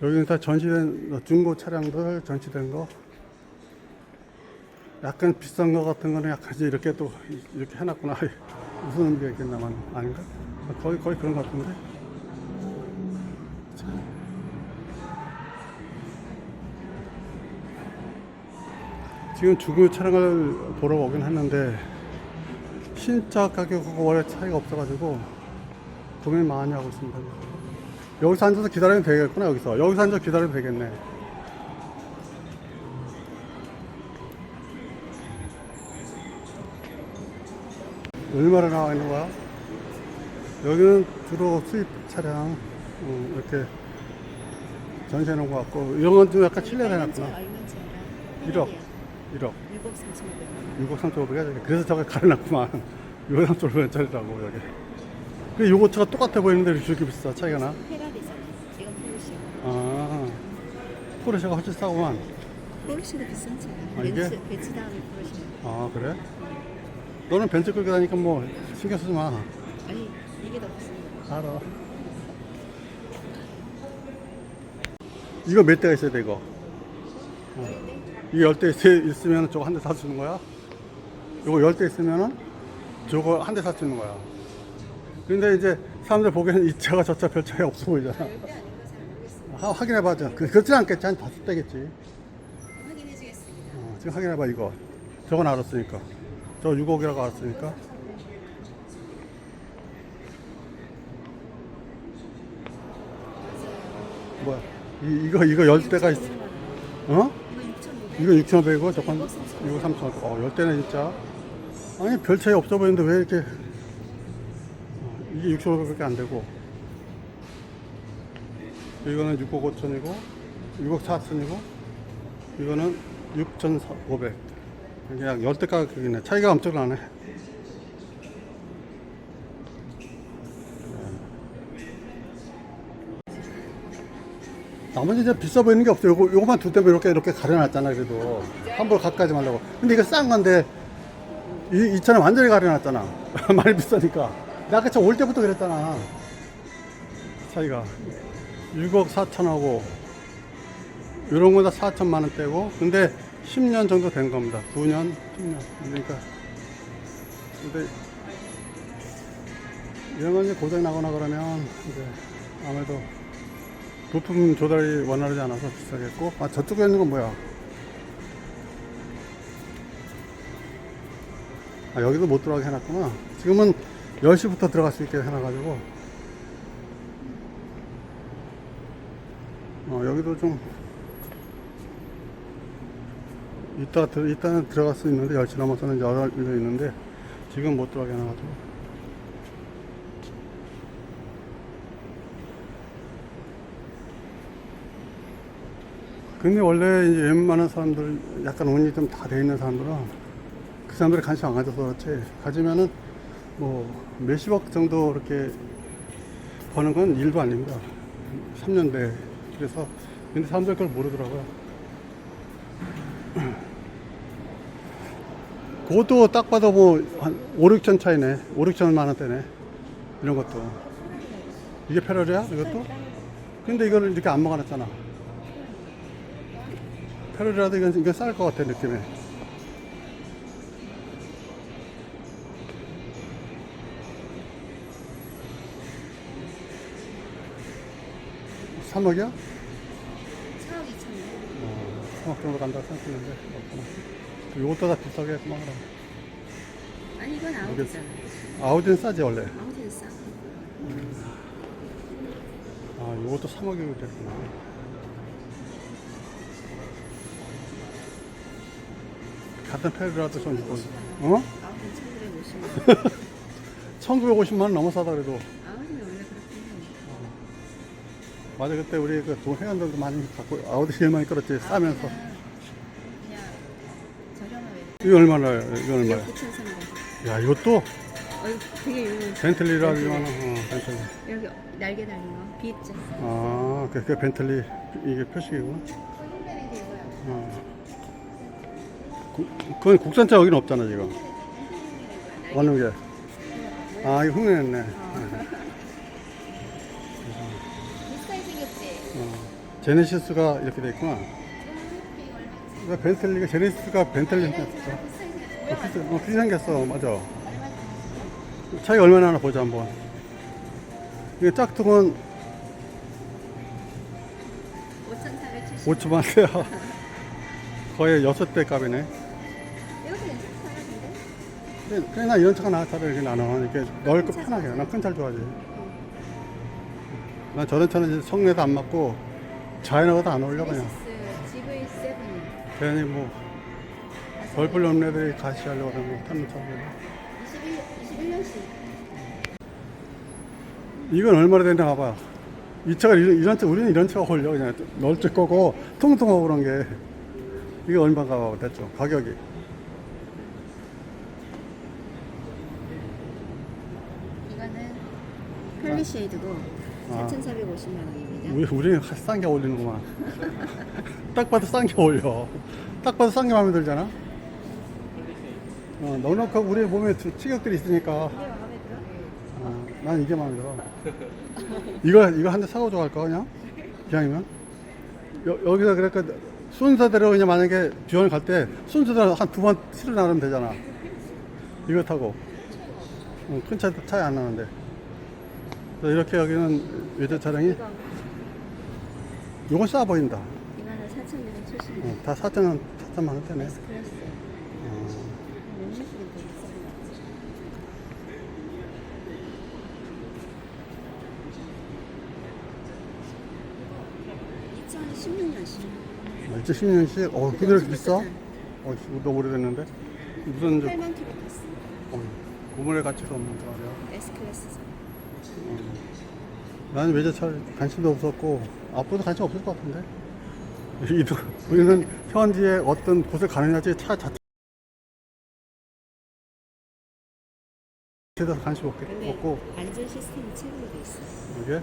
여기는 다 전시된 중고 차량들 전시된 거. 약간 비싼 거 같은 거는 약간 이렇게 또 이렇게 해놨구나. 무슨 의미가 있겠나만 아닌가? 거의 거의 그런 것 같은데. 자. 지금 중고 차량을 보러 오긴 했는데 신차 가격하고 원래 차이가 없어가지고 고민 많이 하고 있습니다. 여기서 앉아서 기다리면 되겠구나 여기서 여기서 앉아서 기다리면 되겠네. 얼마나 나와 있는 거야? 여기는 주로 수입 차량 음, 이렇게 전시해 놓은 것 같고 이런 건 좀 약간 칠레 해놨구나. 얼마짜리? 1억 1억 6억 3천 6억 3,500에 그래서 저걸 가려놨구만 6억 3,500원짜리라고 여기 근데 요거 차가 똑같아 보이는데 왜 이렇게 비싸 차이가 나? 페라리잖아. 이건 포르쉐. 아 포르쉐가 훨씬 싸구만 포르쉐도 비싼 차야. 아, 이게? 벤츠, 벤츠 다음에 포르쉐. 아 그래? 너는 벤츠 끌고 다니까 뭐 신경 쓰지 마 아니 이게 더 비싼 거. 알아 이거 몇 대가 있어야 돼 이거 어. 이게 열대 있으면 저거 한대 있는 거야 이거 열 대 있으면은 저거 한대 있는 거야 근데 이제 사람들 보기에는 이 차가 저 차 별 차이 없어 보이잖아 아닌 거잘 모르겠습니다. 하- 확인해봐 그, 그렇진 않겠지. 한 다섯 대겠지. 확인해 주겠습니다. 어, 지금 확인해봐 이거. 저건 알았으니까. 저 6억이라고 알았으니까. 뭐야? 이, 이거 이거 열 대가 있어 어? 이거 6,500. 이거 6,500원 저건 이거 3,000원 어, 열 대네 진짜. 아니 별 차이 없어 보이는데 왜 이렇게 어, 이게 6,500원밖에 안 되고 이거는 6억 5천이고 6억 4천이고 이거는 6,500 그냥 열대 가격이네 차이가 엄청나네 나머지 이제 비싸 보이는 게 없어요. 요거, 요거만 두 대면 이렇게, 이렇게 가려놨잖아, 그래도. 함부로 가까이 하려고. 근데 이거 싼 건데, 이, 이 차는 완전히 가려놨잖아. 많이 비싸니까. 내가 아까 올 때부터 그랬잖아. 차이가. 6억 4천하고, 요런 거다 4천만 원대고, 근데 10년 정도 된 겁니다. 9년, 10년. 그러니까. 근데, 이런 건 이제 고장이 나거나 그러면, 이제 아무래도 부품 조달이 원활하지 않아서 비싸겠고 아 저쪽에 있는 건 뭐야 아 여기도 못 들어가게 해놨구나 지금은 10시부터 들어갈 수 있게 해놔가지고 어 여기도 좀 이따 들, 이따는 들어갈 수 있는데 10시 넘어서는 열려 있는데 지금 못 들어가게 해놔가지고. 근데 원래 이제 웬만한 사람들 약간 운이 좀 다 돼 있는 사람들은 그 사람들이 관심 안 가져서 그렇지. 가지면은 뭐 몇십억 정도 이렇게 버는 건 일도 아닙니다. 3년 내 그래서 근데 사람들 그걸 모르더라고요. 그것도 딱 봐도 뭐한 5, 6천 차이네. 5, 6천만 원대네. 이런 것도. 이게 페러리야? 이것도? 근데 이거를 이렇게 안 먹어놨잖아. 페로리라도 이건, 이건 쌀 것 같아, 느낌에. 삼억이야 4억 2천. 어, 3억 정도 간다고 생각했는데, 없구나. 이것도 다 비싸게 했구만, 그럼. 아니 이건 아우디잖아. 아우디는 싸지, 원래. 아우디는 싸. 아, 이것도 3억이고 됐구나. 같은 페로리라도 좀 있고. 어? 아우디는 1,950만 원. 1950만 원 넘어 싸다 그래도. 맞아, 그때 우리 그돈 회원들도 많이 갖고, 아우디 제일 많이 끌었지, 싸면서. 저렴하게. 이거 얼마나요? 이거 얼마야? 9,300. 야, 이것도 어, 이거 되게 유명해. 벤틀리라 하지만, 어, 벤틀리. 여기 날개 달린 거. 비자. 아, 그, 그 벤틀리, 이게 표식이구나. 어. 구, 그건 국산차 여기는 없잖아, 지금. 어느 게? 아, 이거 생겼지? 어. 제네시스가 이렇게 돼 있구나. 왜 벤틀리가 제네시스가 벤틀리 생겼어? 어, 비슷, 어, 비슷 생겼어, 맞아. 차이 얼마나 나나 보자 한번. 이게 짝퉁은 5,470. 5천만 원대야. 거의 여섯 대 값이네. 이것도 괜찮아요, 근데? 나 이런 차가 나아 차라리 이렇게 나는 이렇게 넓고 편하게. 난 큰 차를 좋아하지. 난 저런 차는 성내도 안 맞고 자연하고도 안 어울려 그냥. 제네시스 GV7 괜히 뭐 벌벌 없는 애들이 같이 하려고 그러면 타는 차고. 21, 21년식. 이건 얼마나 되나 봐봐. 이 차가 이런, 이런 차, 우리는 이런 차가 어울려. 그냥 넓적 거고 통통하고 그런 게. 이게 얼마가 대충. 가격이. 이거는 펠리쉐이드고 아. 4,450만 원입니다. 우리, 우리는 싼게 어울리는구만. 딱 봐도 싼 게 어울려. 딱 봐도 싼 게 마음에 들잖아. 어, 넉넉하고 우리 몸에 두- 체격들이 있으니까. 어, 난 이게 마음에 들어. 이거, 이거 한 대 사고 좋아할까, 그냥? 기왕이면? 여, 여기서 그러니까 순서대로 그냥 만약에 비원을 갈 때 순서대로 한 두 번 치러 나가면 되잖아. 이거 타고. 어, 큰 차, 차이 안 나는데. 그래서 이렇게 여기는 외제 차량이 이거 요건 싸 보인다. 이거는 4,270만 원. 어, 다 4천 원, 4천만 원대네. 어, 음식은 되게 비싼 것 같아. 이거 2016년식. 2010년식, 어, 근데 이렇게 비싸? 어, 씨, 너무 오래됐는데? 무슨, 저, 8만 킬로 탔어. 어, 고물의 가치가 없는 거 아니야? S 클래스. 나는 외제 차 관심도 없었고, 앞으로도 관심 없을 것 같은데? 이도, 우리는 현지에 어떤 곳을 가느냐지 차 자체에 대해서 관심 없- 근데 없고, 안전 시스템이 최고로 돼 있어. 이게